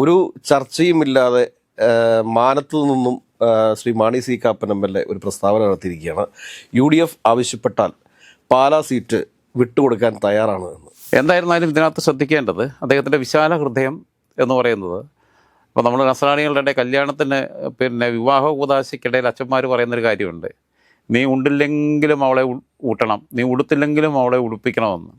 ഒരു ചർച്ചയുമില്ലാതെ മാനത്തു നിന്നും Shri Mani C Kappan M L A ഒരു പ്രസ്താവന നടത്തിയിരിക്കുകയാണ്. യു ഡി എഫ് ആവശ്യപ്പെട്ടാൽ പാലാ സീറ്റ് വിട്ടുകൊടുക്കാൻ തയ്യാറാണ് എന്ന്. എന്തായിരുന്നാലും ഇതിനകത്ത് ശ്രദ്ധിക്കേണ്ടത് അദ്ദേഹത്തിന്റെ വിശാല ഹൃദയം എന്ന് പറയുന്നത് അപ്പോൾ നമ്മൾ നസറാണികളുടെ കല്യാണത്തിന് പിന്നെ വിവാഹ കൂതാശയ്ക്കിടയിൽ അച്ഛന്മാർ പറയുന്നൊരു കാര്യമുണ്ട്. നീ ഉണ്ടില്ലെങ്കിലും അവളെ ഊട്ടണം നീ ഉടുത്തില്ലെങ്കിലും അവളെ ഉടുപ്പിക്കണമെന്ന്.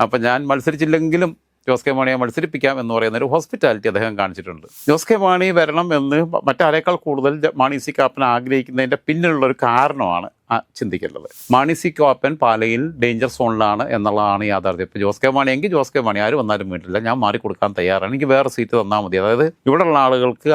അപ്പം ഞാൻ മത്സരിച്ചില്ലെങ്കിലും ജോസ് കെ മാണിയെ മത്സരിപ്പിക്കാം എന്ന് പറയുന്ന ഒരു ഹോസ്പിറ്റാലിറ്റി അദ്ദേഹം കാണിച്ചിട്ടുണ്ട്. ജോസ് കെ മാണി വരണം എന്ന് മറ്റാരേക്കാൾ കൂടുതൽ മാണി സി കാപ്പൻ ആഗ്രഹിക്കുന്നതിന്റെ പിന്നിലുള്ള ഒരു കാരണമാണ് ചിന്തിക്കേണ്ടത്. മാണി സി കോപ്പൻ പാലയിൽ ഡേഞ്ചർ സോണിലാണ് എന്നുള്ളതാണ് യാഥാർത്ഥ്യം. ഇപ്പോൾ ജോസ് കെ മാണി എങ്കിൽ ജോസ് കെ മാണി ആരും വന്നാലും വീട്ടില്ല. ഞാൻ മാറി കൊടുക്കാൻ തയ്യാറാണ്. എനിക്ക് വേറെ സീറ്റ് തന്നാൽ മതി. അതായത് ഇവിടെയുള്ള ആളുകൾക്ക്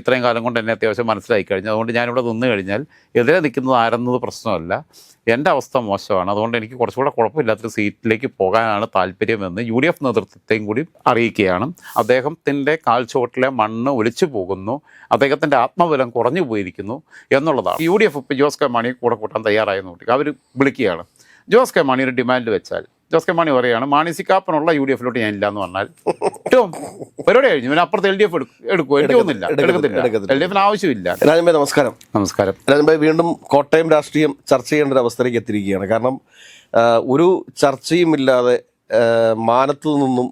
ഇത്രയും കാലം കൊണ്ട് എന്നെ അത്യാവശ്യം മനസ്സിലായി കഴിഞ്ഞു. അതുകൊണ്ട് ഞാനിവിടെ നിന്ന് കഴിഞ്ഞാൽ എതിരെ നിൽക്കുന്നത് ആരെന്നത് പ്രശ്നമല്ല. എന്റെ അവസ്ഥ മോശമാണ്. അതുകൊണ്ട് എനിക്ക് കുറച്ചുകൂടെ കുഴപ്പമില്ലാത്തൊരു സീറ്റിലേക്ക് പോകാനാണ് താല്പര്യമെന്ന് യു ഡി എഫ് നേതൃത്വത്തെയും കൂടി അറിയിക്കുകയാണ്. അദ്ദേഹത്തിന്റെ കാൽച്ചുവട്ടിലെ മണ്ണ് ഒലിച്ചു പോകുന്നു. അദ്ദേഹത്തിന്റെ ആത്മബലം കുറഞ്ഞു പോയിരിക്കുന്നു എന്നുള്ളതാണ്. യു ഡി എഫ് ഇപ്പോൾ ജോസ് കെ മാണി കൂടെ കൂട്ടാൻ തയ്യാറായെന്ന് കൂട്ടി അവർ വിളിക്കുകയാണ്. ജോസ് കെ മാണി ഒരു ഡിമാൻഡ് വെച്ചാൽ. ജോസ് കെ മാണി പറയുകയാണ് മാണി സി കാപ്പനുള്ള യു ഡി എഫിലോട്ട് ഞാൻ ഇല്ല എന്ന് പറഞ്ഞാൽ ഏറ്റവും പരിപാടി കഴിഞ്ഞു. പിന്നെ അപ്പുറത്ത് എൽ ഡി എഫ് എടുക്കും എടുക്കത്തില്ല എടുക്കത്തില്ല. എൽ ഡി എഫിന് ആവശ്യമില്ല. രാജൻഭായ് നമസ്കാരം. നമസ്കാരം. രാജൻഭായ് വീണ്ടും കോട്ടയം രാഷ്ട്രീയം ചർച്ച ചെയ്യേണ്ട ഒരു അവസ്ഥയിലേക്ക് എത്തിയിരിക്കുകയാണ്. കാരണം ഒരു ചർച്ചയും ഇല്ലാതെ മാനത്തു നിന്നും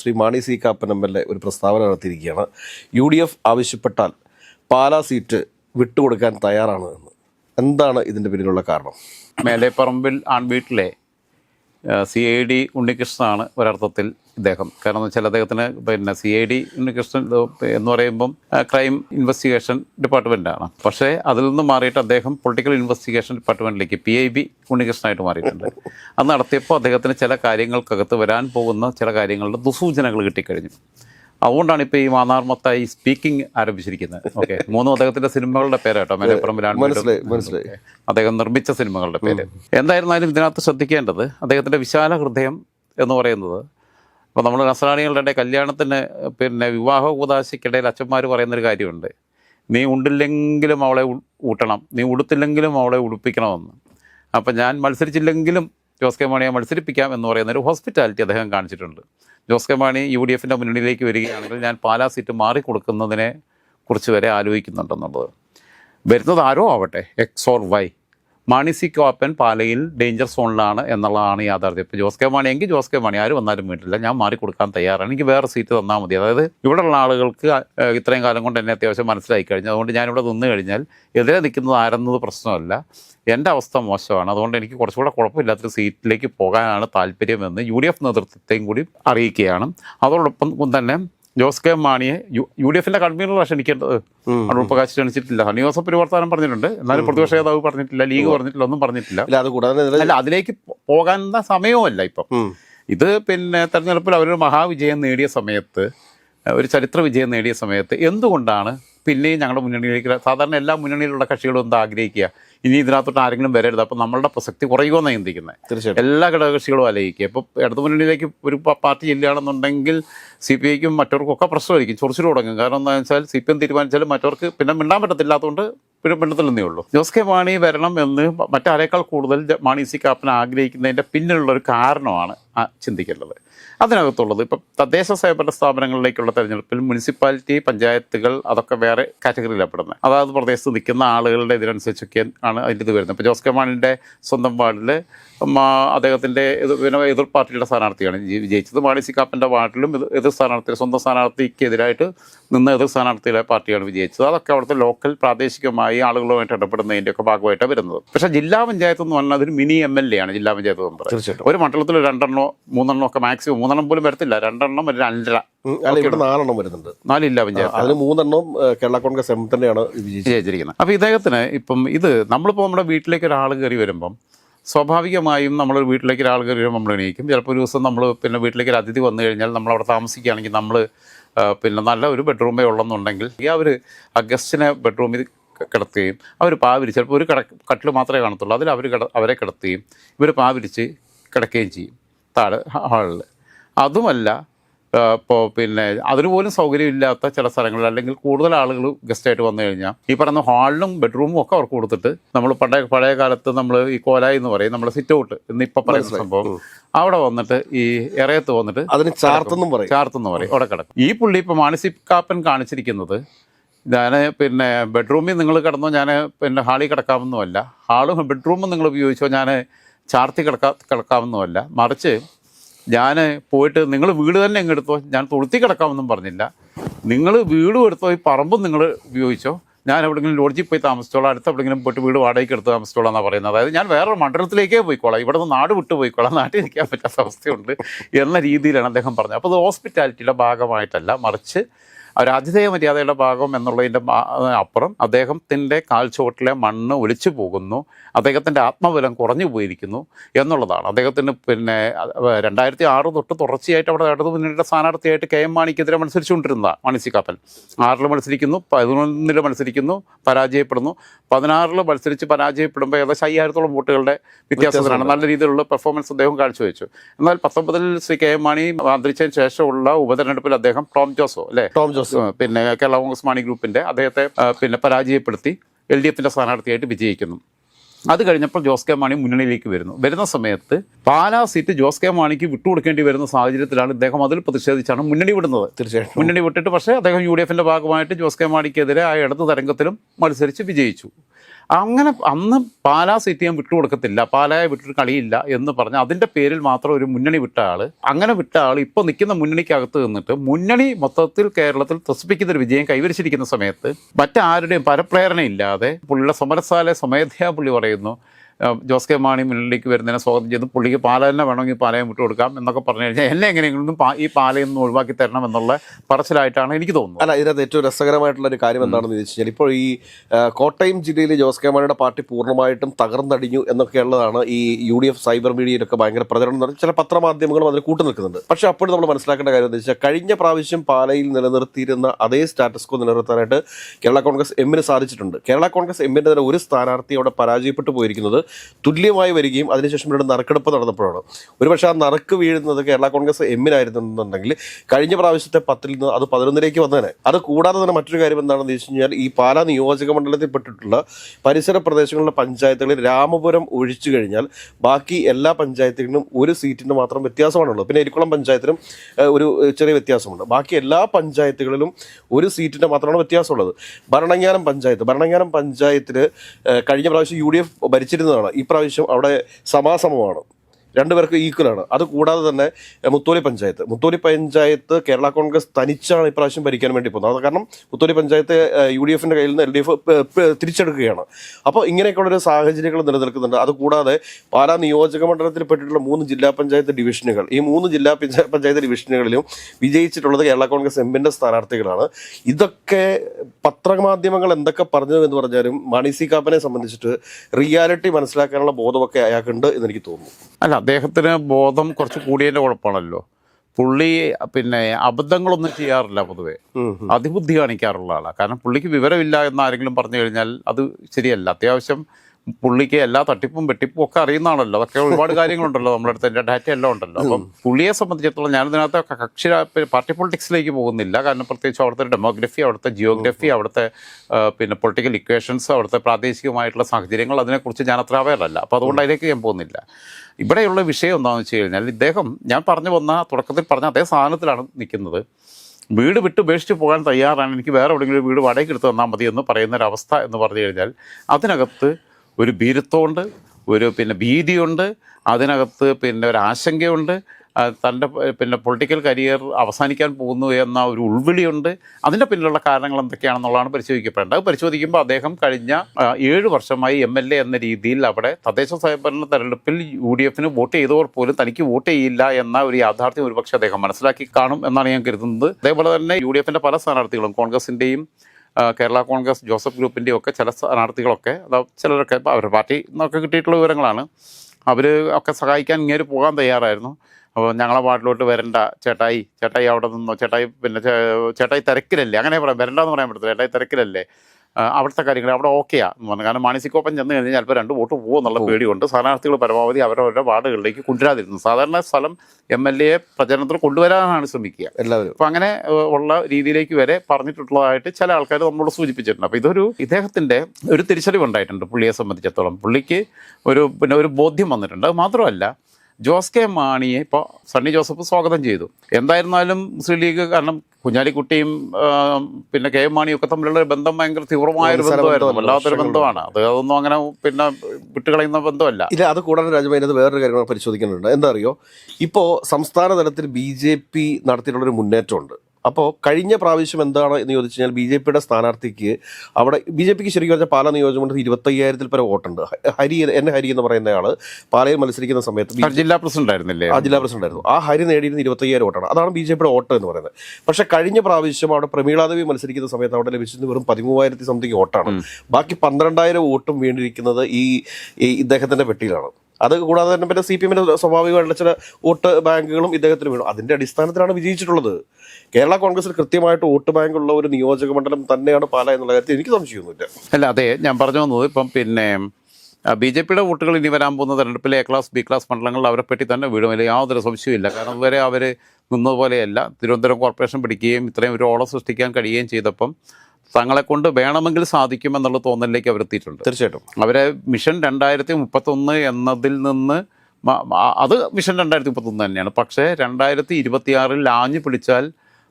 Shri Mani C Kappan M L A ഒരു പ്രസ്താവന നടത്തിയിരിക്കുകയാണ്. യു ഡി എഫ് ആവശ്യപ്പെട്ടാൽ പാലാ സീറ്റ് വിട്ടുകൊടുക്കാൻ തയ്യാറാണ് എന്ന്. എന്താണ് ഇതിന്റെ പിന്നിലുള്ള കാരണം? മേലെപ്പറമ്പിൽ ആൺവീട്ടിലെ സി ഐ ഡി ഉണ്ണികൃഷ്ണനാണ് ഒരർത്ഥത്തിൽ ഇദ്ദേഹം. കാരണം എന്ന് വെച്ചാൽ അദ്ദേഹത്തിന് പിന്നെ സി ഐ ഡി ഉണ്ണികൃഷ്ണൻ എന്ന് പറയുമ്പം ക്രൈം ഇൻവെസ്റ്റിഗേഷൻ ഡിപ്പാർട്ട്മെന്റാണ് പക്ഷേ അതിൽ നിന്ന് മാറിയിട്ട് അദ്ദേഹം പൊളിറ്റിക്കൽ ഇൻവെസ്റ്റിഗേഷൻ ഡിപ്പാർട്ട്മെന്റിലേക്ക് പി ഐ ബി ഉണ്ണികൃഷ്ണനായിട്ട് മാറിയിട്ടുണ്ട്. അത് നടത്തിയപ്പോൾ അദ്ദേഹത്തിന് ചില കാര്യങ്ങൾക്കകത്ത് വരാൻ പോകുന്ന ചില കാര്യങ്ങളുടെ ദുസൂചനകൾ കിട്ടിക്കഴിഞ്ഞു. അതുകൊണ്ടാണ് ഇപ്പോൾ ഈ മാന്നാർമത്തായി സ്പീക്കിംഗ് ആരംഭിച്ചിരിക്കുന്നത്. ഓക്കെ മൂന്നും അദ്ദേഹത്തിന്റെ സിനിമകളുടെ പേരാട്ടോ. മേലപ്പുറം മനസ്സിലായി മനസ്സിലായി. അദ്ദേഹം നിർമ്മിച്ച സിനിമകളുടെ പേര്. എന്തായിരുന്നാലും ഇതിനകത്ത് ശ്രദ്ധിക്കേണ്ടത് അദ്ദേഹത്തിന്റെ വിശാല ഹൃദയം എന്ന് പറയുന്നത് അപ്പോൾ നമ്മൾ നസറാണികളുടെ കല്യാണത്തിന് പിന്നെ വിവാഹ കൂതാശയ്ക്കിടയിൽ അച്ഛന്മാർ പറയുന്നൊരു കാര്യമുണ്ട്. നീ ഉണ്ടില്ലെങ്കിലും അവളെ ഊട്ടണം. നീ ഉടുത്തില്ലെങ്കിലും അവളെ ഉടുപ്പിക്കണമെന്ന്. അപ്പം ഞാൻ മത്സരിച്ചില്ലെങ്കിലും ജോസ് കെ മണിയെ മത്സരിപ്പിക്കാം എന്ന് പറയുന്ന ഒരു ഹോസ്പിറ്റാലിറ്റി അദ്ദേഹം കാണിച്ചിട്ടുണ്ട്. Jose K Mani U D എഫിന്റെ മുന്നണിയിലേക്ക് വരികയാണെങ്കിൽ ഞാൻ പാലാ സീറ്റ് മാറിക്കൊടുക്കുന്നതിനെ കുറിച്ച് വരെ ആലോചിക്കുന്നുണ്ടെന്നുള്ളത്. വരുന്നത് ആരോ ആവട്ടെ X or Y Mani C Kappan പാലയിൽ danger സോണിലാണ് എന്നുള്ളതാണ് യാഥാർത്ഥ്യം. ഇപ്പോൾ ജോസ് കെ മാണി എങ്കിൽ ജോസ് കെ മാണി ആരും വന്നാലും വീട്ടില്ല. ഞാൻ മാറി കൊടുക്കാൻ തയ്യാറാണ്. എനിക്ക് വേറെ സീറ്റ് തന്നാൽ മതി. അതായത് ഇവിടെയുള്ള ആളുകൾക്ക് ഇത്രയും കാലം കൊണ്ട് എന്നെ അത്യാവശ്യം മനസ്സിലായി കഴിഞ്ഞു. അതുകൊണ്ട് ഞാനിവിടെ നിന്ന് കഴിഞ്ഞാൽ എതിരെ നിൽക്കുന്നത് ആരെന്നത് പ്രശ്നമല്ല. എന്റെ അവസ്ഥ മോശമാണ്. അതുകൊണ്ട് എനിക്ക് കുറച്ചുകൂടെ കുഴപ്പമില്ലാത്തൊരു സീറ്റിലേക്ക് പോകാനാണ് താല്പര്യമെന്ന് യു ഡി എഫ് നേതൃത്വത്തെയും കൂടി അറിയിക്കുകയാണ്. അതോടൊപ്പം തന്നെ ജോസ് കെ മാണിയെ യു യു ഡി എഫിന്റെ കൺവീനറാണ് ക്ഷണിക്കേണ്ടത് അടൂർ പ്രകാശ് ക്ഷണിച്ചിട്ടില്ല ഹണിയോസ പരിവർത്തനം പറഞ്ഞിട്ടുണ്ട്. എന്നാലും പ്രതിപക്ഷ നേതാവ് പറഞ്ഞിട്ടില്ല ലീഗ് പറഞ്ഞിട്ടില്ല ഒന്നും പറഞ്ഞിട്ടില്ല. അല്ല അത് കൂടാതെ അല്ല അതിലേക്ക് പോകാനുള്ള സമയവുമല്ല ഇപ്പം. ഇത് പിന്നെ തെരഞ്ഞെടുപ്പിൽ അവരൊരു മഹാവിജയം നേടിയ സമയത്ത് ഒരു ചരിത്ര വിജയം നേടിയ സമയത്ത് എന്തുകൊണ്ടാണ് പിന്നെയും ഞങ്ങളുടെ മുന്നണിയിലേക്ക് സാധാരണ എല്ലാ മുന്നണിയിലുള്ള കക്ഷികളും എന്താ ആഗ്രഹിക്കുക? ഇനി ഇതിനകത്തോട്ട് ആരെങ്കിലും വരരുത്. അപ്പോൾ നമ്മളുടെ പ്രസക്തി കുറയുമെന്നാണ് ചിന്തിക്കുന്നത്. തീർച്ചയായിട്ടും. എല്ലാ ഘടകകക്ഷികളും ആലോചിക്കുക. ഇപ്പോൾ ഇടതു മുന്നണിയിലേക്ക് ഒരു പാർട്ടി ചെല്ലുകയാണെന്നുണ്ടെങ്കിൽ സി പി ഐക്കും മറ്റവർക്കും ഒക്കെ പ്രശ്നമായിരിക്കും. ചൊറിച്ചിൽ തുടങ്ങും. കാരണം എന്താണെന്ന് വെച്ചാൽ സി പി എം തീരുമാനിച്ചാലും മറ്റവർക്ക് പിന്നെ മിണ്ടാൻ പറ്റത്തില്ലാത്തതുകൊണ്ട് പിന്നെ മിണ്ടത്തില്ലെന്നേ ഉള്ളൂ. ജോസ് കെ മാണി വരണം എന്ന് മറ്റാരേക്കാൾ കൂടുതൽ മാണി സി കാപ്പൻ ആഗ്രഹിക്കുന്നതിന്റെ പിന്നിലുള്ള ഒരു കാരണമാണ് ആ ചിന്തിക്കേണ്ടത്. അതിനകത്തുള്ളത്. ഇപ്പം തദ്ദേശ സ്വയംഭരണ സ്ഥാപനങ്ങളിലേക്കുള്ള തെരഞ്ഞെടുപ്പിൽ മുനിസിപ്പാലിറ്റി പഞ്ചായത്തുകൾ അതൊക്കെ വേറെ കാറ്റഗറിയിലാണ് പെടുന്നത്. അതായത് പ്രദേശത്ത് നിൽക്കുന്ന ആളുകളുടെ ഇതിനനുസരിച്ചൊക്കെ ആണ് അതിന്റെ ഇത് വരുന്നത്. ഇപ്പോൾ ജോസ് കെ മാണിന്റെ സ്വന്തം വാർഡിൽ അദ്ദേഹത്തിന്റെ പിന്നെ എതിർ പാർട്ടിയുടെ സ്ഥാനാർത്ഥിയാണ്. വിജയിച്ചത് മാണി സി കാപ്പന്റെ വാർഡിലും എതിർ സ്ഥാനാർത്ഥി സ്വന്തം സ്ഥാനാർത്ഥിക്കെതിരായിട്ട് നിന്ന് എതിർ സ്ഥാനാർത്ഥിയുടെ പാർട്ടിയാണ് വിജയിച്ചത്. അതൊക്കെ അവിടുത്തെ ലോക്കൽ പ്രാദേശികമായി ആളുകളുമായിട്ട് ഇടപെടുന്നതിന്റെ ഒക്കെ ഭാഗമായിട്ടാണ് വരുന്നത്. പക്ഷേ ജില്ലാ പഞ്ചായത്ത് എന്ന് പറഞ്ഞാൽ അതൊരു മിനി എം എൽ എ ആണ് ജില്ലാ പഞ്ചായത്ത് മെമ്പർ ഒരു മണ്ഡലത്തിൽ രണ്ടെണ്ണോ മൂന്നെണ്ണോ ഒക്കെ മാക്സിമം മൂന്നെണ്ണം പോലും വരത്തില്ല. രണ്ടെണ്ണം ഒരു രണ്ടര. അല്ല ഇവിടെ നാലെണ്ണം വരുന്നുണ്ട്. നാലില്ല പഞ്ചായത്ത് അതിന് മൂന്നെണ്ണം കേരള കോൺഗ്രസ് എം തന്നെയാണ് വിജയിച്ചിരിക്കുന്നത്. അപ്പോൾ ഇദ്ദേഹത്തിന് ഇപ്പം ഇത് നമ്മളിപ്പോൾ നമ്മുടെ വീട്ടിലേക്ക് ഒരാൾ കയറി വരുമ്പം സ്വാഭാവികമായും നമ്മൾ വീട്ടിലേക്ക് ഒരാൾ കയറി വരുമ്പോൾ നമ്മൾ എണീക്കും. ചിലപ്പോൾ ഒരു ദിവസം നമ്മൾ പിന്നെ വീട്ടിലേക്ക് ഒരു അതിഥി വന്നു കഴിഞ്ഞാൽ നമ്മൾ അവിടെ താമസിക്കുകയാണെങ്കിൽ നമ്മൾ പിന്നെ നല്ല ഒരു ബെഡ്റൂമേ ഉള്ളെന്നുണ്ടെങ്കിൽ അവർ ആ ഗസ്റ്റിനെ ബെഡ്റൂമിൽ കിടത്തുകയും അവർ പാവിരിച്ച് ചിലപ്പോൾ ഒരു കിട കട്ടിൽ മാത്രമേ കാണത്തുള്ളൂ. അതിൽ അവർ കിട അവരെ കിടത്തുകയും ഇവർ പാവിരിച്ച് കിടക്കുകയും ചെയ്യും. താഴെ ഹാളിൽ അതുമല്ല ഇപ്പോൾ പിന്നെ അതിനുപോലും സൗകര്യമില്ലാത്ത ചില സ്ഥലങ്ങളിൽ അല്ലെങ്കിൽ കൂടുതൽ ആളുകൾ ഗസ്റ്റായിട്ട് വന്നു കഴിഞ്ഞാൽ ഈ പറയുന്ന ഹാളിലും ബെഡ്റൂമും ഒക്കെ അവർക്ക് കൊടുത്തിട്ട് നമ്മൾ പഴയ പഴയ കാലത്ത് നമ്മൾ ഈ കോലായി എന്ന് പറയും നമ്മൾ സിറ്റ് ഔട്ട് എന്ന് ഇപ്പം പറയുന്ന സംഭവം. അവിടെ വന്നിട്ട് ഈ ഇറയത്ത് വന്നിട്ട് അതിന് ചാർത്തെന്നും പറയും. ചാർത്തെന്ന് പറയും. അവിടെ കിടക്കും. ഈ പുള്ളി ഇപ്പോൾ മാനസികാപ്പൻ കാണിച്ചിരിക്കുന്നത് ഞാൻ പിന്നെ ബെഡ്റൂമിൽ നിങ്ങൾ കിടന്നോ ഞാൻ പിന്നെ ഹാളിൽ കിടക്കാമെന്നുമല്ല. ഹാളും ബെഡ്റൂമും നിങ്ങൾ ഉപയോഗിച്ചോ ഞാൻ ചാർത്തി കിടക്കാ കിടക്കാമെന്നുമല്ല. മറിച്ച് ഞാൻ പോയിട്ട് നിങ്ങൾ വീട് തന്നെ അങ്ങ് എടുത്തോ. ഞാൻ തുളുത്തി കിടക്കാമെന്നും പറഞ്ഞില്ല. നിങ്ങൾ വീടും എടുത്തോ ഈ പറമ്പും നിങ്ങൾ ഉപയോഗിച്ചോ. ഞാൻ എവിടെയെങ്കിലും ലോഡ്ജിൽ പോയി താമസിച്ചോളാം. അടുത്ത് എവിടെയെങ്കിലും പോയിട്ട് വീട് വാടകയ്ക്ക് എടുത്ത് താമസിച്ചോളാം എന്നാണ് പറയുന്നത്. അതായത് ഞാൻ വേറൊരു മണ്ഡലത്തിലേക്കേ പോയിക്കോളാം. ഇവിടെ നിന്ന് നാട് വിട്ടു പോയിക്കോളാം. നാട്ടിൽ നിൽക്കാൻ പറ്റാത്ത അവസ്ഥയുണ്ട് എന്ന രീതിയിലാണ് അദ്ദേഹം പറഞ്ഞത്. അപ്പോൾ അത് ഹോസ്പിറ്റാലിറ്റിയുടെ ഭാഗമായിട്ടല്ല. മറിച്ച് ആതിഥേയ മര്യാദയുടെ ഭാഗം എന്നുള്ളതിന്റെ അപ്പുറം അദ്ദേഹത്തിന്റെ കാൽച്ചുവട്ടിലെ മണ്ണ് ഒലിച്ചു പോകുന്നു. അദ്ദേഹത്തിന്റെ ആത്മബലം കുറഞ്ഞു പോയിരിക്കുന്നു എന്നുള്ളതാണ്. അദ്ദേഹത്തിന് പിന്നെ രണ്ടായിരത്തി ആറ് തൊട്ട് തുടർച്ചയായിട്ട് അവിടെ ഇടതു മുന്നണിയുടെ സ്ഥാനാർത്ഥിയായിട്ട് കെ എം മാണിക്കെതിരെ മത്സരിച്ചുകൊണ്ടിരുന്നതാണ് മാണി സി കാപ്പൻ ആറിൽ മത്സരിക്കുന്നു പതിനൊന്നിൽ മത്സരിക്കുന്നു പരാജയപ്പെടുന്നു. പതിനാറിൽ മത്സരിച്ച് പരാജയപ്പെടുമ്പോൾ ഏകദേശം അയ്യായിരത്തോളം വോട്ടുകളുടെ വ്യത്യാസത്തിലാണ്. നല്ല രീതിയിലുള്ള പെർഫോമൻസ് അദ്ദേഹം കാഴ്ചവെച്ചു. എന്നാൽ പത്തൊമ്പതിൽ ശ്രീ കെ എം മാണി അന്തരിച്ചതിന് ശേഷമുള്ള ഉപതെരഞ്ഞെടുപ്പിൽ അദ്ദേഹം ടോം ജോസോ അല്ലേ? ടോം ജോസ് പിന്നെ കേരള കോൺഗ്രസ് മാണി ഗ്രൂപ്പിന്റെ അദ്ദേഹത്തെ പിന്നെ പരാജയപ്പെടുത്തി എൽ ഡി എഫിന്റെ സ്ഥാനാർത്ഥിയായിട്ട് വിജയിക്കുന്നു. അത് കഴിഞ്ഞപ്പോൾ ജോസ് കെ മാണി മുന്നണിയിലേക്ക് വരുന്നു. വരുന്ന സമയത്ത് പാലാ സീറ്റ് ജോസ് കെ മാണിക്ക് വിട്ടുകൊടുക്കേണ്ടി വരുന്ന സാഹചര്യത്തിലാണ് ഇദ്ദേഹം അതിൽ പ്രതിഷേധിച്ചാണ് മുന്നണി വിടുന്നത്. തീർച്ചയായിട്ടും. മുന്നണി വിട്ടിട്ട് പക്ഷേ അദ്ദേഹം യു ഡി എഫിന്റെ ഭാഗമായിട്ട് ജോസ് കെ മാണിക്കെതിരെ ആ ഇടത് തരംഗത്തിലും മത്സരിച്ച് വിജയിച്ചു. അങ്ങനെ അന്ന് പാലാ സീറ്റ് ഞാൻ വിട്ടുകൊടുക്കത്തില്ല പാലായെ വിട്ടിട്ട് കളിയില്ല എന്ന് പറഞ്ഞ് അതിന്റെ പേരിൽ മാത്രം ഒരു മുന്നണി വിട്ട ആൾ അങ്ങനെ വിട്ട ആൾ ഇപ്പോൾ നിൽക്കുന്ന മുന്നണിക്കകത്ത് നിന്നിട്ട് മുന്നണി മൊത്തത്തിൽ കേരളത്തിൽ ത്രസിപ്പിക്കുന്ന ഒരു വിജയം കൈവരിച്ചിരിക്കുന്ന സമയത്ത് മറ്റാരുടെയും പരപ്രേരണയില്ലാതെ പുള്ളിയുടെ സമരസാലെ സ്വമേധയാ പുള്ളി പറയുന്നു. ജോസ് കെ മാണി മുന്നിലേക്ക് വരുന്നതിനെ സ്വാഗതം ചെയ്ത്. പുള്ളിക്ക് പാല തന്നെ വേണമെങ്കിൽ പാലയം വിട്ടു കൊടുക്കാം എന്നൊക്കെ പറഞ്ഞു കഴിഞ്ഞാൽ എന്നെ എങ്ങനെയെങ്കിലും ഈ പാലയിൽ നിന്ന് ഒഴിവാക്കി തരണം എന്നുള്ള പറച്ചിലായിട്ടാണ് എനിക്ക് തോന്നുന്നത്. അല്ല ഇതിനകത്ത് ഏറ്റവും രസകരമായിട്ടുള്ള ഒരു കാര്യം എന്താണെന്ന് ചോദിച്ചു കഴിഞ്ഞാൽ ഇപ്പോൾ ഈ കോട്ടയം ജില്ലയിൽ ജോസ് കെ മാണിയുടെ പാർട്ടി പൂർണമായിട്ടും തകർന്നടിഞ്ഞു എന്നൊക്കെയുള്ളതാണ് ഈ യു ഡി എഫ് സൈബർ മീഡിയയിലൊക്കെ ഭയങ്കര പ്രചരണം നടത്തി ചില പത്രമാധ്യമങ്ങളും അതിൽ കൂട്ടു നിൽക്കുന്നുണ്ട് പക്ഷേ അപ്പോഴും നമ്മൾ മനസ്സിലാക്കേണ്ട കാര്യം എന്ന് വെച്ചാൽ കഴിഞ്ഞ പ്രാവശ്യം പാലയിൽ നിലനിർത്തിയിരുന്ന അതേ സ്റ്റാറ്റസ് കോ നിലനിർത്താനായിട്ട് കേരള കോൺഗ്രസ് എമ്മിന് സാധിച്ചിട്ടുണ്ട്. കേരള കോൺഗ്രസ് എമ്മിന്റെ തന്നെ ഒരു സ്ഥാനാർത്ഥി അവിടെ പരാജയപ്പെട്ടു പോയിരിക്കുന്നത് തുല്യമായി വരികയും അതിനുശേഷം ഇവിടെ നറുക്കെടുപ്പ് നടന്നപ്പോഴാണ്. ഒരുപക്ഷെ ആ നറുക്ക് വീഴുന്നത് കേരള കോൺഗ്രസ് എമ്മിനായിരുന്നുണ്ടെങ്കിൽ കഴിഞ്ഞ പ്രാവശ്യത്തെ പത്തിൽ നിന്ന് അത് പതിനൊന്നിലേക്ക് വന്നേനെ. അത് കൂടാതെ തന്നെ മറ്റൊരു കാര്യം എന്താണെന്ന് വെച്ച് കഴിഞ്ഞാൽ ഈ പാലാ നിയോജക മണ്ഡലത്തിൽപ്പെട്ടിട്ടുള്ള പരിസര പ്രദേശങ്ങളിലെ പഞ്ചായത്തുകളിൽ രാമപുരം ഒഴിച്ചു കഴിഞ്ഞാൽ ബാക്കി എല്ലാ പഞ്ചായത്തുകളിലും ഒരു സീറ്റിന് മാത്രം വ്യത്യാസമാണുള്ളത്. പിന്നെ എരിക്കുളം പഞ്ചായത്തിനും ഒരു ചെറിയ വ്യത്യാസമുണ്ട്. ബാക്കി എല്ലാ പഞ്ചായത്തുകളിലും ഒരു സീറ്റിന്റെ മാത്രമാണ് വ്യത്യാസമുള്ളത്. ഭരണങ്ങാനം പഞ്ചായത്ത്. ഭരണങ്ങാനം പഞ്ചായത്തിൽ കഴിഞ്ഞ പ്രാവശ്യം യു ഡി എഫ് ഭരിച്ചിരുന്നതാണ് ഈ പ്രാവശ്യം അവിടെ സമാസമമാണ് രണ്ടുപേർക്ക് ഈക്വലാണ് അത് കൂടാതെ തന്നെ മുത്തോലി പഞ്ചായത്ത്. മുത്തോലി പഞ്ചായത്ത് കേരള കോൺഗ്രസ് തനിച്ചാണ് ഇപ്രാവശ്യം ഭരിക്കാൻ വേണ്ടി പോകുന്നത്. കാരണം മുത്തോലി പഞ്ചായത്ത് യു ഡി എഫിന്റെ കയ്യിൽ നിന്ന് എൽ ഡി എഫ് തിരിച്ചെടുക്കുകയാണ്. അപ്പോൾ ഇങ്ങനെയൊക്കെയുള്ള ഒരു സാഹചര്യങ്ങൾ നിലനിൽക്കുന്നുണ്ട്. അതുകൂടാതെ പാലാ നിയോജക മണ്ഡലത്തിൽ പെട്ടിട്ടുള്ള മൂന്ന് ജില്ലാ പഞ്ചായത്ത് ഡിവിഷനുകൾ ഈ മൂന്ന് ജില്ലാ പഞ്ചായത്ത് ഡിവിഷനുകളിലും വിജയിച്ചിട്ടുള്ളത് കേരള കോൺഗ്രസ് എമ്മിന്റെ സ്ഥാനാർത്ഥികളാണ്. ഇതൊക്കെ പത്രമാധ്യമങ്ങൾ എന്തൊക്കെ പറഞ്ഞു എന്ന് പറഞ്ഞാലും മാണി സി കാപ്പനെ സംബന്ധിച്ചിട്ട് റിയാലിറ്റി മനസ്സിലാക്കാനുള്ള ബോധമൊക്കെ അയാൾക്കുണ്ട് എന്ന് എനിക്ക് തോന്നുന്നു. അല്ല അദ്ദേഹത്തിന് ബോധം കുറച്ച് കൂടിയതിന്റെ കുഴപ്പമാണല്ലോ. പുള്ളി പിന്നെ അബദ്ധങ്ങളൊന്നും ചെയ്യാറില്ല പൊതുവേ. അതിബുദ്ധി കാണിക്കാറുള്ള ആളാണ് കാരണം പുള്ളിക്ക് വിവരമില്ല എന്ന് ആരെങ്കിലും പറഞ്ഞു കഴിഞ്ഞാൽ അത് ശരിയല്ല. അത്യാവശ്യം പുള്ളിക്ക് എല്ലാ തട്ടിപ്പും വെട്ടിപ്പും ഒക്കെ അറിയുന്നതാണല്ലോ. അതൊക്കെ ഒരുപാട് കാര്യങ്ങളുണ്ടല്ലോ നമ്മുടെ അടുത്ത് എന്റെ ഡാറ്റ എല്ലാം ഉണ്ടല്ലോ. അപ്പം പുള്ളിയെ സംബന്ധിച്ചിടത്തോളം ഞാനിതിനകത്ത് കക്ഷി പാർട്ടി പൊളിറ്റിക്സിലേക്ക് പോകുന്നില്ല. കാരണം പ്രത്യേകിച്ച് അവിടുത്തെ ഡെമോഗ്രഫി അവിടുത്തെ ജിയോഗ്രഫി അവിടുത്തെ പിന്നെ പൊളിറ്റിക്കൽ ഇക്വേഷൻസ് അവിടുത്തെ പ്രാദേശികമായിട്ടുള്ള സാഹചര്യങ്ങൾ അതിനെക്കുറിച്ച് ഞാൻ അത്ര അവയറല്ല അപ്പോൾ അതുകൊണ്ട് അതിലേക്ക് ഞാൻ പോകുന്നില്ല. ഇവിടെയുള്ള വിഷയം എന്താണെന്ന് വെച്ച് കഴിഞ്ഞാൽ ഇദ്ദേഹം ഞാൻ പറഞ്ഞു വന്ന തുടക്കത്തിൽ പറഞ്ഞ അതേ സാധനത്തിലാണ് നിൽക്കുന്നത്. വീട് വിട്ട് ഉപേക്ഷിച്ച് പോകാൻ തയ്യാറാണ്. എനിക്ക് വേറെ എവിടെയെങ്കിലും ഒരു വീട് വാടകയ്ക്ക് എടുത്ത് തന്നാൽ മതി എന്ന് പറയുന്ന ഒരു അവസ്ഥ എന്ന് പറഞ്ഞു കഴിഞ്ഞാൽ അതിനകത്ത് ഒരു ഭീരുത്വമുണ്ട് ഒരു പിന്നെ ഭീതിയുണ്ട് അതിനകത്ത് പിന്നെ ഒരു ആശങ്കയുണ്ട്. തന്റെ പിന്നെ പൊളിറ്റിക്കൽ കരിയർ അവസാനിക്കാൻ പോകുന്നു എന്ന ഒരു ഉൾവിളിയുണ്ട്. അതിന്റെ പിന്നിലുള്ള കാരണങ്ങൾ എന്തൊക്കെയാണെന്നുള്ളതാണ് പരിശോധിക്കപ്പെടേണ്ടത്. അത് പരിശോധിക്കുമ്പോൾ അദ്ദേഹം കഴിഞ്ഞ ഏഴ് വർഷമായി എം എൽ എ എന്ന രീതിയിൽ അവിടെ തദ്ദേശ സ്വയംഭരണ തെരഞ്ഞെടുപ്പിൽ യു ഡി എഫിന് വോട്ട് ചെയ്തവർ പോലും തനിക്ക് വോട്ട് ചെയ്യില്ല എന്ന ഒരു യാഥാർത്ഥ്യം ഒരുപക്ഷെ അദ്ദേഹം മനസ്സിലാക്കി കാണും എന്നാണ് ഞാൻ കരുതുന്നത്. അതേപോലെ തന്നെ യു ഡി എഫിന്റെ പല സ്ഥാനാർത്ഥികളും കോൺഗ്രസിന്റെയും കേരള കോൺഗ്രസ് ജോസഫ് ഗ്രൂപ്പിന്റെയും ഒക്കെ ചില സ്ഥാനാർത്ഥികളൊക്കെ അതാ ചിലരൊക്കെ അവരുടെ പാർട്ടി നിന്നൊക്കെ കിട്ടിയിട്ടുള്ള വിവരങ്ങളാണ്. അവർ ഒക്കെ സഹായിക്കാൻ ഇങ്ങേര് പോകാൻ തയ്യാറായിരുന്നു. അപ്പോൾ ഞങ്ങളെ വാർഡിലോട്ട് വരണ്ട ചേട്ടായി ചേട്ടായി അവിടെ നിന്നോ ചേട്ടായി പിന്നെ ചേട്ടായി തിരക്കിലല്ലേ? അങ്ങനെ പറയാം വരണ്ടെന്ന് പറയാൻ പറ്റത്തില്ല ചേട്ടായി തിരക്കിലല്ലേ? അവിടുത്തെ കാര്യങ്ങൾ അവിടെ ഓക്കെയാ എന്ന് പറഞ്ഞു. കാരണം മാണിസിക്കോപ്പൻ ചെന്ന് കഴിഞ്ഞാൽ ചിലപ്പോൾ രണ്ട് വോട്ട് പോകും എന്നുള്ള പേടിയുണ്ട്. സ്ഥാനാർത്ഥികൾ പരമാവധി അവരവരുടെ വാർഡുകളിലേക്ക് കൊണ്ടുവരാതിരുന്നു. സാധാരണ സ്ഥലം എം എൽ എ പ്രചരണത്തിൽ കൊണ്ടുവരാനാണ് ശ്രമിക്കുക. എല്ലാവരും. അപ്പം അങ്ങനെ ഉള്ള രീതിയിലേക്ക് വരെ പറഞ്ഞിട്ടുള്ളതായിട്ട് ചില ആൾക്കാർ നമ്മളോട് സൂചിപ്പിച്ചിട്ടുണ്ട്. അപ്പോൾ ഇതൊരു ഇദ്ദേഹത്തിന്റെ ഒരു തിരിച്ചറിവ് ഉണ്ടായിട്ടുണ്ട് പുള്ളിയെ സംബന്ധിച്ചിടത്തോളം. പുള്ളിക്ക് ഒരു പിന്നെ ഒരു ബോധ്യം വന്നിട്ടുണ്ട്. അത് മാത്രമല്ല ജോസ് കെ മാണിയെ ഇപ്പോൾ സണ്ണി ജോസഫ് സ്വാഗതം ചെയ്തു. എന്തായിരുന്നാലും മുസ്ലിം ലീഗ് കാരണം കുഞ്ഞാലിക്കുട്ടിയും പിന്നെ കെ എം മാണിയും ഒക്കെ തമ്മിലുള്ള ബന്ധം ഭയങ്കര തീവ്രമായ ഒരു മത്സര ബന്ധമായിരുന്നു. വല്ലാത്തൊരു ബന്ധമാണ്. അത് അതൊന്നും അങ്ങനെ പിന്നെ വിട്ടുകളയുന്ന ബന്ധമല്ല. ഇല്ല അത് കൂടാതെ രാജ്യം അതിനകത്ത് വേറൊരു കാര്യങ്ങൾ പരിശോധിക്കുന്നുണ്ട് എന്താ അറിയോ? ഇപ്പോൾ സംസ്ഥാന തലത്തിൽ ബി ജെ പി നടത്തിയിട്ടുള്ളൊരു മുന്നേറ്റമുണ്ട്. അപ്പോൾ കഴിഞ്ഞ പ്രാവശ്യം എന്താണ് എന്ന് ചോദിച്ചു കഴിഞ്ഞാൽ ബി ജെ പിയുടെ സ്ഥാനാർത്ഥിക്ക് അവിടെ ബി ജെ പിക്ക് ശരിക്കും പറഞ്ഞാൽ പാലാ നിയോജകമണ്ഡലത്തിൽ ഇരുപത്തയ്യായിരത്തിൽ പരം വോട്ടുണ്ട്. ഹരി എന്നെ ഹരി എന്ന് പറയുന്നയാൾ പാലയിൽ മത്സരിക്കുന്ന സമയത്ത് ജില്ലാ പ്രസിഡന്റ് ആയിരുന്നില്ലേ ആ ജില്ലാ പ്രസിഡന്റ് ആയിരുന്നു ആ ഹരി നേടിയിരുന്ന ഇരുപത്തയ്യായിരം വോട്ടാണ്. അതാണ് ബി ജെ പിയുടെ വോട്ട് എന്ന് പറയുന്നത്. പക്ഷേ കഴിഞ്ഞ പ്രാവശ്യം അവിടെ പ്രമീളാദേവി മത്സരിക്കുന്ന സമയത്ത് അവിടെ ലഭിച്ചത് വെറും പതിമൂവായിരത്തി സംതിങ് വോട്ടാണ്. ബാക്കി പന്ത്രണ്ടായിരം വോട്ടും വീണ്ടിരിക്കുന്നത് ഈ ഈ ഇദ്ദേഹത്തിന്റെ പെട്ടിയിലാണ്. അത് കൂടാതെ തന്നെ പിന്നെ സി പി എമ്മിന്റെ സ്വാഭാവികമായിട്ടുള്ള ചില വോട്ട് ബാങ്കുകളും ഇദ്ദേഹത്തിന് വീണു. അതിന്റെ അടിസ്ഥാനത്തിലാണ് വിജയിച്ചിട്ടുള്ളത്. കേരള കോൺഗ്രസിൽ കൃത്യമായിട്ട് വോട്ട് ബാങ്കുള്ള ഒരു നിയോജക മണ്ഡലം തന്നെയാണ് പാല എന്നുള്ള കാര്യത്തിൽ എനിക്ക് സംശയമൊന്നുമില്ല. അല്ല അതെ ഞാൻ പറഞ്ഞു വന്നത് ഇപ്പം പിന്നെ ബി ജെ പിയുടെ വോട്ടുകൾ ഇനി വരാൻ പോകുന്ന തെരഞ്ഞെടുപ്പിലെ എ ക്ലാസ് ബി ക്ലാസ് മണ്ഡലങ്ങൾ അവരെ പറ്റി തന്നെ വീടുമില്ല യാതൊരു സംശയമില്ല കാരണം ഇതുവരെ അവർ നിന്നതുപോലെയല്ല. തിരുവനന്തപുരം കോർപ്പറേഷൻ പിടിക്കുകയും ഇത്രയും ഒരു ഓളം സൃഷ്ടിക്കാൻ കഴിയുകയും ചെയ്തപ്പം തങ്ങളെ കൊണ്ട് വേണമെങ്കിൽ സാധിക്കുമെന്നുള്ള തോന്നലിലേക്ക് അവരെത്തിയിട്ടുണ്ട് തീർച്ചയായിട്ടും. അവരെ മിഷൻ രണ്ടായിരത്തി മുപ്പത്തൊന്ന് എന്നതിൽ നിന്ന് അത് മിഷൻ രണ്ടായിരത്തി മുപ്പത്തൊന്ന് തന്നെയാണ്. പക്ഷേ രണ്ടായിരത്തി ഇരുപത്തിയാറിൽ ആഞ്ഞു പിടിച്ചാൽ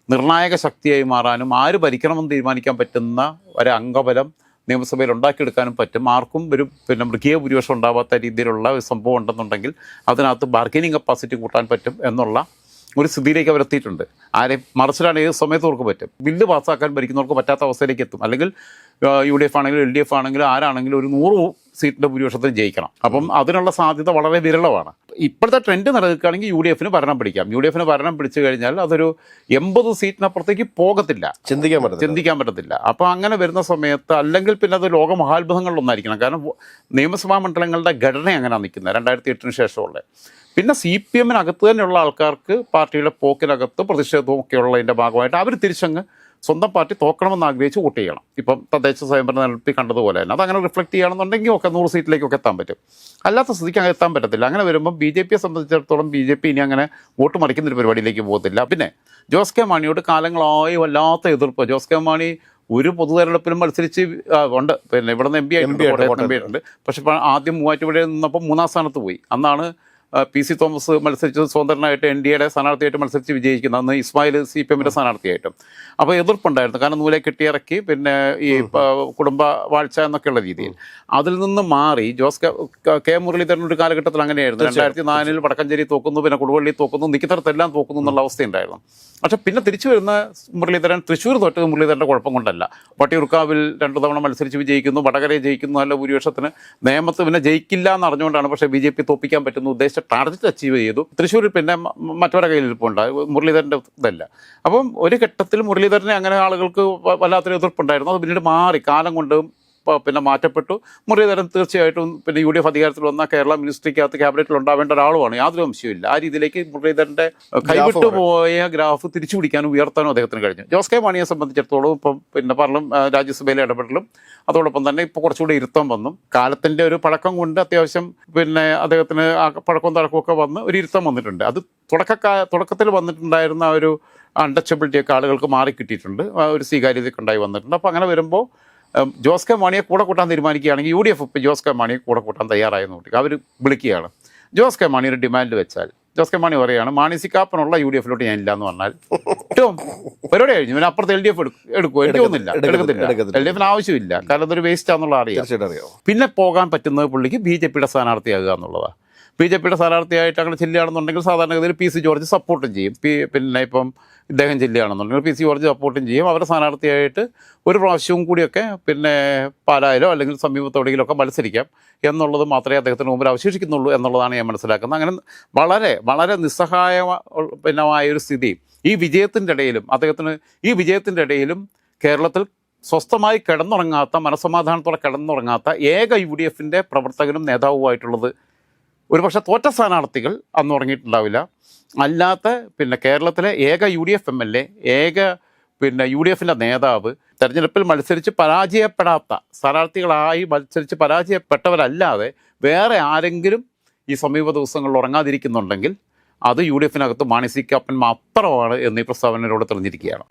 നിർണായക ശക്തിയായി മാറാനും ആര് ഭരിക്കണമെന്ന് തീരുമാനിക്കാൻ പറ്റുന്ന ഒരു അംഗബലം നിയമസഭയിൽ ഉണ്ടാക്കിയെടുക്കാനും പറ്റും. ആർക്കും ഒരു പിന്നെ മൃഗീയ ഭൂരിപക്ഷം ഉണ്ടാവാത്ത രീതിയിലുള്ള ഒരു സംഭവം ഉണ്ടെന്നുണ്ടെങ്കിൽ അതിനകത്ത് ബാർഗനിങ് കപ്പാസിറ്റി കൂട്ടാൻ പറ്റും എന്നുള്ള ഒരു സ്ഥിതിയിലേക്ക് അവരെത്തിയിട്ടുണ്ട് ആരെ മറിച്ചിലാണ് ഏത് സമയത്ത് അവർക്ക് പറ്റും. ബില്ല് പാസ്സാക്കാൻ ഭരിക്കുന്നവർക്ക് പറ്റാത്ത അവസ്ഥയിലേക്ക് എത്തും. അല്ലെങ്കിൽ യു ഡി എഫ് ആണെങ്കിലും എൽ ഡി എഫ് ആണെങ്കിലും ആരാണെങ്കിലും ഒരു നൂറ് സീറ്റിന്റെ ഭൂരിപക്ഷത്തിൽ ജയിക്കണം. അപ്പം അതിനുള്ള സാധ്യത വളരെ വിരളമാണ്. ഇപ്പോഴത്തെ ട്രെൻഡ് നിലനിൽക്കുകയാണെങ്കിൽ യു ഡി എഫിന് ഭരണം പിടിക്കാം. യു ഡി എഫിന് ഭരണം പിടിച്ചു കഴിഞ്ഞാൽ അതൊരു എൺപത് സീറ്റിനപ്പുറത്തേക്ക് പോകത്തില്ല. ചിന്തിക്കാൻ പറ്റും ചിന്തിക്കാൻ പറ്റത്തില്ല. അപ്പോൾ അങ്ങനെ വരുന്ന സമയത്ത് അല്ലെങ്കിൽ പിന്നെ അത് ലോക മഹാത്ഭുതങ്ങളിലൊന്നായിരിക്കണം കാരണം നിയമസഭാ മണ്ഡലങ്ങളുടെ ഘടന അങ്ങനെ നിൽക്കുന്നത്. രണ്ടായിരത്തി എട്ടിന് ശേഷമുള്ള. പിന്നെ സി പി എമ്മിനകത്ത് തന്നെയുള്ള ആൾക്കാർക്ക് പാർട്ടിയുടെ പോക്കിനകത്ത് പ്രതിഷേധവും ഒക്കെ ഉള്ളതിന്റെ ഭാഗമായിട്ട് അവർ തിരിച്ചങ്ങ് സ്വന്തം പാർട്ടി തോക്കണമെന്ന് ആഗ്രഹിച്ച് വോട്ട് ചെയ്യണം. ഇപ്പം തദ്ദേശ സ്വയംഭരണ നടത്തി കണ്ടതുപോലെ തന്നെ അതങ്ങനെ റിഫ്ലക്ട് ചെയ്യണമെന്നുണ്ടെങ്കിൽ ഒക്കെ നൂറ് സീറ്റിലേക്കൊക്കെ എത്താൻ പറ്റും. അല്ലാത്ത സ്ഥിതിക്ക് അങ്ങനെ എത്താൻ പറ്റത്തില്ല. അങ്ങനെ വരുമ്പോൾ ബി ജെ പിയെ സംബന്ധിച്ചിടത്തോളം ബി ജെ പി ഇനി അങ്ങനെ വോട്ട് മറിക്കുന്നൊരു പരിപാടിയിലേക്ക് പോകത്തില്ല. പിന്നെ ജോസ് കെ മാണിയോട് കാലങ്ങളായി വല്ലാത്ത എതിർപ്പ്. ജോസ് കെ മാണി ഒരു പൊതു തെരഞ്ഞെടുപ്പിലും മത്സരിച്ച് ഉണ്ട്. പിന്നെ ഇവിടെ നിന്ന് എം പി ആയിട്ടുണ്ട്. പക്ഷെ ആദ്യം മൂവാറ്റുപുഴയിൽ നിന്നപ്പോൾ മൂന്നാം സ്ഥാനത്ത് പോയി. അന്നാണ് പി സി തോമസ് മത്സരിച്ച് സ്വതന്ത്രനായിട്ട് എൻ ഡി എയുടെ സ്ഥാനാർത്ഥിയായിട്ട് മത്സരിച്ച് വിജയിക്കുന്ന. അന്ന് ഇസ്മായിൽ സി പി എമ്മിന്റെ സ്ഥാനാർത്ഥിയായിട്ടും. അപ്പോൾ എതിർപ്പുണ്ടായിരുന്നു. കാരണം നൂലെ കെട്ടിയിറക്കി പിന്നെ ഈ കുടുംബ വാഴ്ച എന്നൊക്കെയുള്ള രീതിയിൽ. അതിൽ നിന്ന് മാറി ജോസ് കെ- മുരളീധരൻ ഒരു കാലഘട്ടത്തിൽ അങ്ങനെയായിരുന്നു. രണ്ടായിരത്തി നാലിൽ വടക്കഞ്ചേരി തോക്കുന്നു പിന്നെ കൊടുവള്ളി തോക്കുന്നു നിക്കിത്തരത്തെല്ലാം തോക്കുന്നു എന്നുള്ള അവസ്ഥയുണ്ടായിരുന്നു. പക്ഷെ പിന്നെ തിരിച്ചു വരുന്ന മുരളീധരൻ തൃശ്ശൂർ തോറ്റത് മുരളീധരന്റെ കുഴപ്പം കൊണ്ടല്ല. വട്ടിയൂർക്കാവിൽ രണ്ടു തവണ മത്സരിച്ച് വിജയിക്കുന്നു വടകരയെ ജയിക്കുന്നു നല്ല ഭൂരിപക്ഷത്തിന് നേമത്ത് പിന്നെ ജയിക്കില്ല എന്ന് അറിഞ്ഞുകൊണ്ടാണ് പക്ഷേ ബി ജെ പി തോപ്പിക്കാൻ പറ്റുന്ന ഉദ്ദേശിച്ച ടാർഗറ്റ് അച്ചീവ് ചെയ്തു. തൃശ്ശൂരിൽ പിന്നെ മറ്റവരുടെ കയ്യിൽ ഇരിപ്പുണ്ട് മുരളീധരന്റെ ഇതല്ല. അപ്പം ഒരു ഘട്ടത്തിൽ മുരളീധരനെ അങ്ങനെ ആളുകൾക്ക് വല്ലാത്തൊരു എതിർപ്പുണ്ടായിരുന്നു. അത് പിന്നീട് മാറി. കാലം കൊണ്ട് പിന്നെ മാറ്റപ്പെട്ടു. മുരളീധരൻ തീർച്ചയായിട്ടും പിന്നെ യു ഡി എഫ് അധികാരത്തിൽ വന്ന കേരള മിനിസ്ട്രിക്കകത്ത് ക്യാബിനറ്റിൽ ഉണ്ടാവേണ്ട ഒരാളുമാണ്. യാതൊരു സംശയമില്ല ആ രീതിയിലേക്ക് മുരളീധരന്റെ കൈവിട്ടു പോയ ഗ്രാഫ് തിരിച്ചു പിടിക്കാനും ഉയർത്താനും അദ്ദേഹത്തിന് കഴിഞ്ഞു. ജോസ് കെ മാണിയെ സംബന്ധിച്ചിടത്തോളം ഇപ്പം പിന്നെ പറഞ്ഞു രാജ്യസഭയിലെ ഇടപെടലും അതോടൊപ്പം തന്നെ ഇപ്പോൾ കുറച്ചുകൂടി ഇരുത്തം വന്നു. കാലത്തിന്റെ ഒരു പഴക്കം കൊണ്ട് അത്യാവശ്യം പിന്നെ അദ്ദേഹത്തിന് ആ പഴക്കവും തഴക്കമൊക്കെ വന്ന് ഒരു ഇരുത്തം വന്നിട്ടുണ്ട്. അത് തുടക്കക്കാ തുടക്കത്തിൽ വന്നിട്ടുണ്ടായിരുന്ന ആ ഒരു അൺടച്ചബിലിറ്റി ഒക്കെ ആളുകൾക്ക് മാറി കിട്ടിയിട്ടുണ്ട് ആ ഒരു സ്വീകാര്യതയൊക്കെ ഉണ്ടായി വന്നിട്ടുണ്ട്. അപ്പോൾ അങ്ങനെ വരുമ്പോൾ ജോസ് കെ മാണിയെ കൂടെ കൂട്ടാൻ തീരുമാനിക്കുകയാണെങ്കിൽ യു ഡി എഫ് ഇപ്പോൾ ജോസ് കെ മാണിയെ കൂടെ കൂട്ടാൻ തയ്യാറായെന്ന് കൂട്ടി അവർ വിളിക്കുകയാണ്. ജോസ് കെ മാണി ഒരു ഡിമാൻഡ് വെച്ചാൽ ജോസ് കെ മാണി പറയുകയാണ് മാണി സി കാപ്പനുള്ള യു ഡി എഫിലോട്ട് ഞാൻ ഇല്ല എന്ന് പറഞ്ഞാൽ ഏറ്റവും പരിപാടി കഴിഞ്ഞു. പിന്നെ അപ്പുറത്ത് എൽ ഡി എഫ് എടുക്കും എനിക്ക് തോന്നുന്നില്ല എടുക്കത്തില്ല. എൽ ഡി എഫിന് ആവശ്യമില്ല. കാരണം അതൊരു വേസ്റ്റ് ആണെന്നുള്ള അറിയാം. പിന്നെ പോകാൻ പറ്റുന്നത് പുള്ളിക്ക് ബി ജെ പിയുടെ സ്ഥാനാർത്ഥിയാകുക എന്നുള്ളതാണ് ബി ജെ പിയുടെ സ്ഥാനാർത്ഥിയായിട്ട് അങ്ങനെ ചെല്ലുകയാണെന്നുണ്ടെങ്കിൽ സാധാരണഗതിയിൽ പി സി ജോർജ് സപ്പോർട്ടും ചെയ്യും. പി പിന്നെ ഇപ്പം ഇദ്ദേഹം ചെല്ലുകയാണെന്നുണ്ടെങ്കിൽ പി സി ജോർജ് സപ്പോർട്ടും ചെയ്യും. അവരുടെ സ്ഥാനാർത്ഥിയായിട്ട് ഒരു പ്രാവശ്യവും കൂടിയൊക്കെ പിന്നെ പാലായിലോ അല്ലെങ്കിൽ സമീപത്തോടെങ്കിലും ഒക്കെ മത്സരിക്കാം എന്നുള്ളത് മാത്രമേ അദ്ദേഹത്തിന് മുമ്പിൽ അവശേഷിക്കുന്നുള്ളൂ എന്നുള്ളതാണ് ഞാൻ മനസ്സിലാക്കുന്നത്. അങ്ങനെ വളരെ വളരെ നിസ്സഹായ പിന്നെ ഒരു സ്ഥിതി ഈ വിജയത്തിന്റെ ഇടയിലും അദ്ദേഹത്തിന് ഈ വിജയത്തിന്റെ ഇടയിലും കേരളത്തിൽ സ്വസ്ഥമായി കിടന്നുറങ്ങാത്ത മനസമാധാനത്തോടെ കിടന്നുറങ്ങാത്ത ഏക യു ഡി എഫിന്റെ പ്രവർത്തകനും നേതാവുമായിട്ടുള്ളത് ഒരുപക്ഷെ തോറ്റ സ്ഥാനാർത്ഥികൾ അന്ന് ഉറങ്ങിയിട്ടുണ്ടാവില്ല. അല്ലാത്ത പിന്നെ കേരളത്തിലെ ഏക U D F M L A ഏക പിന്നെ യു ഡി എഫിന്റെ നേതാവ് തെരഞ്ഞെടുപ്പിൽ മത്സരിച്ച് പരാജയപ്പെടാത്ത സ്ഥാനാർത്ഥികളായി മത്സരിച്ച് പരാജയപ്പെട്ടവരല്ലാതെ വേറെ ആരെങ്കിലും ഈ സമീപ ദിവസങ്ങളിൽ ഉറങ്ങാതിരിക്കുന്നുണ്ടെങ്കിൽ അത് യു ഡി എഫിനകത്ത് മാണി സി കാപ്പൻ മാത്രമാണ് എന്നീ പ്രസ്താവനയിലൂടെ തെളിഞ്ഞിരിക്കുകയാണ്.